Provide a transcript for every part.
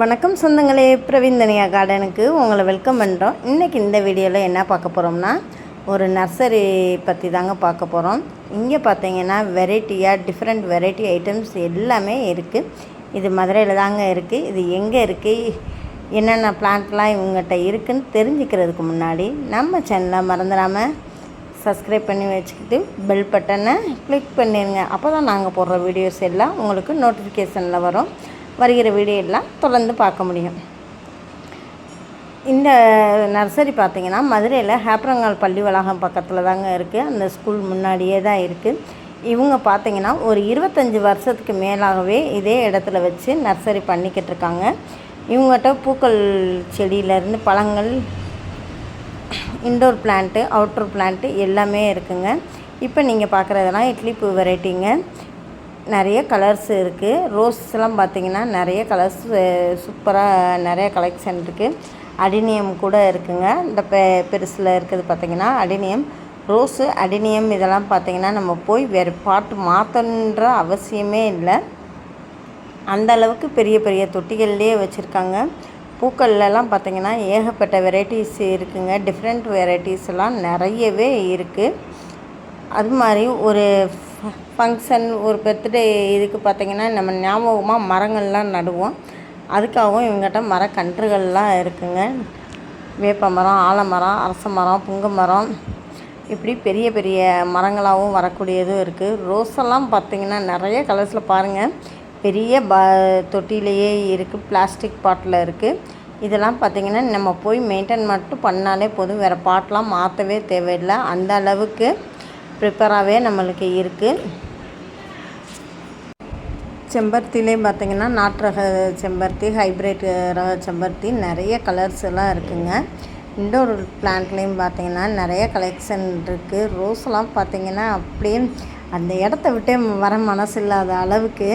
வணக்கம் சொந்தங்களே பிரவீந்தனியா கார்டனுக்கு உங்களை வெல்கம் பண்ணுறோம் இன்றைக்கி இந்த வீடியோவில் என்ன பார்க்க போகிறோம்னா ஒரு நர்சரி பற்றி தாங்க பார்க்க போகிறோம் இங்கே பார்த்தீங்கன்னா வெரைட்டியாக டிஃப்ரெண்ட் வெரைட்டி ஐட்டம்ஸ் எல்லாமே இருக்குது இது மதுரையில் தாங்க இருக்குது இது எங்கே இருக்குது என்னென்ன பிளான்ட்லாம் இவங்ககிட்ட இருக்குன்னு தெரிஞ்சுக்கிறதுக்கு முன்னாடி நம்ம சேனலை மறந்துடாமல் சப்ஸ்கிரைப் பண்ணி வச்சுக்கிட்டு பெல் பட்டனை கிளிக் பண்ணிடுங்க அப்போ தான் நாங்கள் போடுற வீடியோஸ் எல்லாம் உங்களுக்கு நோட்டிஃபிகேஷனில் வரும். வருகிற வீடியோலாம் எல்லாம் தொடர்ந்து பார்க்க முடியும். இந்த நர்சரி பார்த்திங்கன்னா மதுரையில் ஹேப்ரங்கால் பள்ளி வளாகம் பக்கத்தில் தாங்க இருக்குது அந்த ஸ்கூல் முன்னாடியே தான் இருக்குது இவங்க பார்த்திங்கன்னா ஒரு இருபத்தஞ்சி வருஷத்துக்கு மேலாகவே இதே இடத்துல வச்சு நர்சரி பண்ணிக்கிட்டு இருக்காங்க. இவங்ககிட்ட பூக்கள் செடியிலேருந்து பழங்கள் இன்டோர் பிளான்ட்டு அவுட்டோர் பிளான்ட்டு எல்லாமே இருக்குங்க. இப்போ நீங்கள் பார்க்குறதெல்லாம் இட்லி பூ வெரைட்டிங்க நிறைய கலர்ஸ் இருக்குது ரோஸ்லாம் பார்த்தீங்கன்னா நிறைய கலர்ஸ் சூப்பராக நிறைய கலெக்ஷன் இருக்குது அடினியம் கூட இருக்குங்க. இந்த பெ பெருசில் இருக்குது பார்த்தீங்கன்னா அடினியம் ரோஸு அடினியம் இதெல்லாம் பார்த்தீங்கன்னா நம்ம போய் வேறு பாட்டு மாற்றணுன்ற அவசியமே இல்லை. அந்த அளவுக்கு பெரிய பெரிய தொட்டிகள்லேயே வச்சுருக்காங்க. பூக்கள்லாம் பார்த்தீங்கன்னா ஏகப்பட்ட வெரைட்டிஸ் இருக்குங்க. டிஃப்ரெண்ட் வெரைட்டிஸ் எல்லாம் நிறையவே இருக்குது அது மாதிரி ஒரு ஃபங்க்ஷன் ஒரு பர்த்டே இதுக்கு பார்த்திங்கன்னா நம்ம ஞாபகமாக மரங்கள்லாம் நடுவோம். அதுக்காகவும் இவங்ககிட்ட மரக்கன்றுகள்லாம் இருக்குங்க. வேப்ப மரம் ஆலமரம் அரச மரம் புங்க மரம் இப்படி பெரிய பெரிய மரங்களாகவும் வரக்கூடியதும் இருக்குது ரோஸெல்லாம் பார்த்திங்கன்னா நிறைய கலர்ஸில் பாருங்கள் பெரிய ப தொட்டிலேயே இருக்குது பிளாஸ்டிக் பாட்டில் இருக்குது இதெல்லாம் பார்த்திங்கன்னா நம்ம போய் மெயின்டைன் மட்டும் பண்ணாலே போதும். வேறு பாட்டெலாம் மாற்றவே தேவையில்லை. அந்த அளவுக்கு ப்ரிப்பராகவே நம்மளுக்கு இருக்குது செம்பருத்திலே பார்த்திங்கன்னா நாட்டு ரக செம்பருத்தி ஹைப்ரிட் ரக செம்பருத்தி நிறைய கலர்ஸ் எல்லாம் இருக்குங்க. இண்டோர் பிளான்ட்லேயும் பார்த்திங்கன்னா நிறைய கலெக்ஷன் இருக்குது ரோஸ்லாம் பார்த்திங்கன்னா அப்படியே அந்த இடத்த விட்டே வர மனசு இல்லாத அளவுக்கு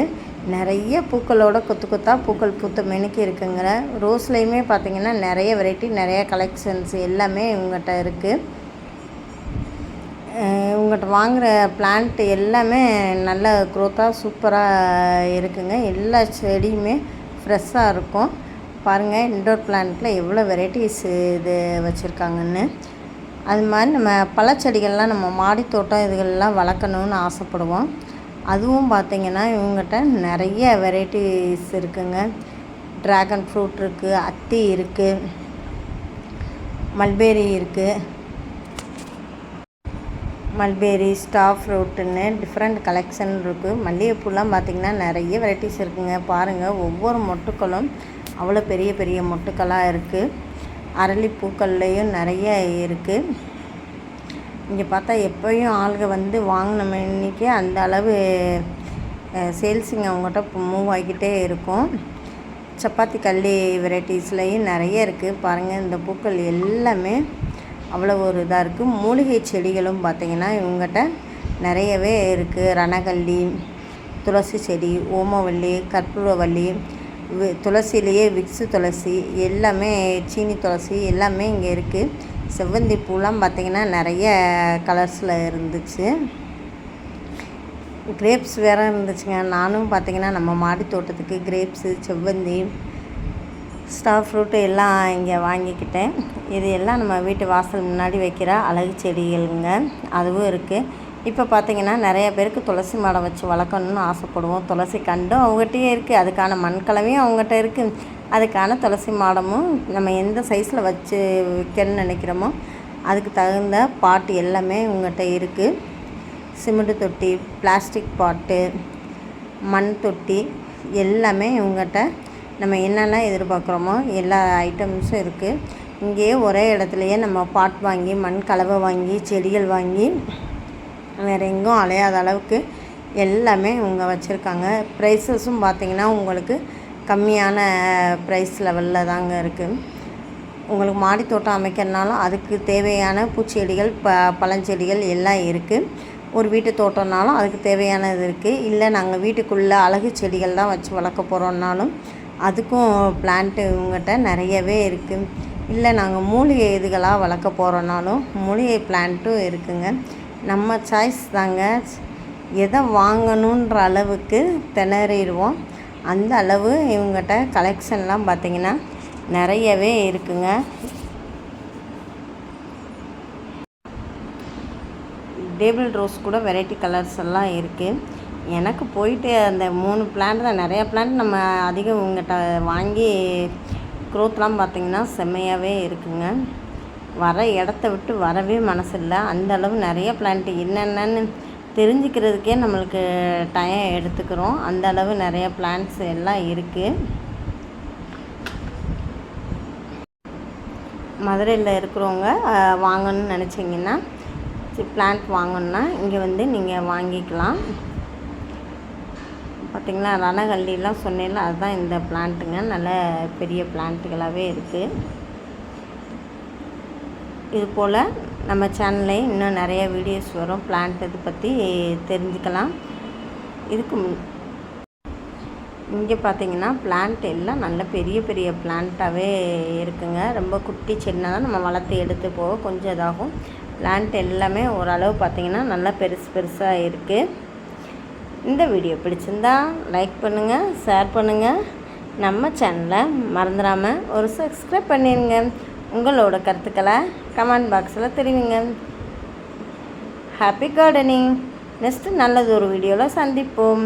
நிறைய பூக்களோட கொத்து கொத்தாக பூக்கள் பூத்த மெனுக்கி இருக்குங்கிற ரோஸ்லேயுமே பார்த்திங்கன்னா நிறைய வெரைட்டி நிறைய கலெக்ஷன்ஸ் எல்லாமே இவங்ககிட்ட இருக்குது இவங்ககிட்ட வாங்குகிற பிளான்ட் எல்லாமே நல்ல க்ரோத்தாக சூப்பராக இருக்குங்க. எல்லா செடியுமே ஃப்ரெஷ்ஷாக இருக்கும். பாருங்கள் இன்டோர் பிளான்ட்டில் எவ்வளோ வெரைட்டிஸ் இது வச்சுருக்காங்கன்னு. அது மாதிரி நம்ம பழச்செடிகள்லாம் நம்ம மாடி தோட்டம் இதுகள்லாம் வளர்க்கணுன்னு ஆசைப்படுவோம். அதுவும் பார்த்திங்கன்னா இவங்ககிட்ட நிறைய வெரைட்டிஸ் இருக்குங்க. ட்ராகன் ஃப்ரூட் இருக்குது அத்தி இருக்குது மல்பேரி இருக்குது மல்பேரி ஸ்டார் ஃப்ரூட்டுன்னு டிஃப்ரெண்ட் கலெக்ஷன் இருக்குது மல்லிகைப்பூலாம் பார்த்திங்கன்னா நிறைய வெரைட்டிஸ் இருக்குங்க. பாருங்கள் ஒவ்வொரு மொட்டுக்களும் அவ்வளோ பெரிய பெரிய மொட்டுக்களாக இருக்குது அரளிப்பூக்கள்லேயும் நிறைய இருக்குது இங்கே பார்த்தா எப்போயும் ஆளுங்க வந்து வாங்கின இன்னைக்கு அந்த அளவு சேல்ஸுங்க அவங்ககிட்ட மூவ் ஆகிக்கிட்டே இருக்கும். சப்பாத்தி கல்லி வெரைட்டிஸ்லேயும் நிறைய இருக்குது பாருங்கள் இந்த பூக்கள் எல்லாமே அவ்வளோ ஒரு இதாக இருக்குது மூலிகை செடிகளும் பார்த்திங்கன்னா இவங்ககிட்ட நிறையவே இருக்குது ரணகல்லி துளசி செடி ஓமவல்லி கற்பூரவல்லி துளசிலேயே விக்ஸு துளசி எல்லாமே சீனி துளசி எல்லாமே இங்கே இருக்குது செவ்வந்தி பூலாம் பார்த்திங்கன்னா நிறைய கலர்ஸில் இருந்துச்சு. கிரேப்ஸ் வேறு இருந்துச்சுங்க. நானும் பார்த்திங்கன்னா நம்ம மாடி தோட்டத்துக்கு கிரேப்ஸு செவ்வந்தி ஸ்டார் ஃப்ரூட்டு எல்லாம் இங்கே வாங்கிக்கிட்டேன். இது எல்லாம் நம்ம வீட்டு வாசல் முன்னாடி வைக்கிற அழகு செடிகளுங்க. அதுவும் இருக்குது இப்போ பார்த்திங்கன்னா நிறைய பேருக்கு துளசி மாடம் வச்சு வளர்க்கணுன்னு ஆசைப்படுவோம். துளசி கண்டும் அவங்ககிட்டயே இருக்குது அதுக்கான மண்கலவையும் அவங்ககிட்ட இருக்குது அதுக்கான துளசி மாடமும் நம்ம எந்த சைஸில் வச்சு விற்கணும்னு நினைக்கிறோமோ அதுக்கு தகுந்த பாட்டு எல்லாமே உங்கள்கிட்ட இருக்குது சிமெண்ட் தொட்டி பிளாஸ்டிக் பாட்டு மண் தொட்டி எல்லாமே இவங்ககிட்ட நம்ம என்னென்ன எதிர்பார்க்குறோமோ எல்லா ஐட்டம்ஸும் இருக்குது இங்கேயே ஒரே இடத்துலையே நம்ம பாட் வாங்கி மண் கலவை வாங்கி செடிகள் வாங்கி வேறு எங்கும் அலையாத அளவுக்கு எல்லாமே இவங்க வச்சுருக்காங்க. ப்ரைஸஸும் பார்த்திங்கன்னா உங்களுக்கு கம்மியான ப்ரைஸ் லெவலில் தாங்க இருக்குது உங்களுக்கு மாடி தோட்டம் அமைக்கிறனாலும் அதுக்கு தேவையான பூச்செடிகள் ப பழஞ்செடிகள் எல்லாம் இருக்குது ஒரு வீட்டு தோட்டம்னாலும் அதுக்கு தேவையானது இருக்குது இல்லை நாங்கள் வீட்டுக்குள்ளே அழகு செடிகள் தான் வச்சு வளர்க்க போகிறோன்னாலும் அதுக்கும் பிளான்ட்டு இவங்ககிட்ட நிறையவே இருக்குது இல்லை நாங்கள் மூலிகை இதுகளாக வளர்க்க போகிறோன்னாலும் மூலிகை பிளான்ட்டும் இருக்குங்க. நம்ம சாய்ஸ் தாங்க. எதை வாங்கணுன்ற அளவுக்கு திணறிடுவோம். அந்த அளவு இவங்ககிட்ட கலெக்ஷன்லாம் பார்த்திங்கன்னா நிறையவே இருக்குங்க. டேபிள் ரோஸ் கூட வெரைட்டி கலர்ஸ் எல்லாம் இருக்குது எனக்கு போயிட்டு அந்த மூணு பிளான்ட் தான். நிறையா பிளான்ட் நம்ம அதிகம் உங்கள்கிட்ட வாங்கி க்ரோத்லாம் பார்த்திங்கன்னா செம்மையாகவே இருக்குங்க. வர இடத்த விட்டு வரவே மனசில்லை. அந்தளவு அந்த அளவு நிறைய பிளான்ட் என்னென்னு தெரிஞ்சுக்கிறதுக்கே நம்மளுக்கு டைம் எடுத்துக்கிறோம். அந்த அளவு நிறைய பிளான்ட்ஸ் எல்லாம் இருக்குது மதுரையில் இருக்கிறவங்க வாங்கணும்னு நினச்சிங்கன்னா பிளான்ட் வாங்கணுன்னா இங்கே வந்து நீங்கள் வாங்கிக்கலாம். பார்த்திங்களா ரணகல்லிலாம் சொன்னேன்ல அதுதான் இந்த பிளான்ட்டுங்க நல்ல பெரிய பிளான்ட்டுகளாகவே இருக்குது இது போல் நம்ம சேனல்லே இன்னும் நிறைய வீடியோஸ் வரும். பிளான்ட் இது பற்றி தெரிஞ்சுக்கலாம். இதுக்கு இங்கே பார்த்தீங்கன்னா பிளான்ட் எல்லாம் நல்ல பெரிய பெரிய பிளான்ட்டாகவே இருக்குங்க. ரொம்ப குட்டி சின்னதாக நம்ம வளர்த்து எடுத்து போக கொஞ்சம் இதாகும். பிளான்ட் எல்லாமே ஓரளவு பார்த்திங்கன்னா நல்லா பெருசு பெருசாக இருக்குது இந்த வீடியோ பிடிச்சிருந்தா லைக் பண்ணுங்கள் ஷேர் பண்ணுங்கள் நம்ம சேனலை மறந்துடாமல் ஒரு சப்ஸ்கிரைப் பண்ணிடுங்க உங்களோட கருத்துக்களை கமெண்ட் பாக்ஸில் தெரிவிங்க. ஹாப்பி கார்டனிங் நெக்ஸ்ட்டு நல்லது ஒரு வீடியோவில் சந்திப்போம்.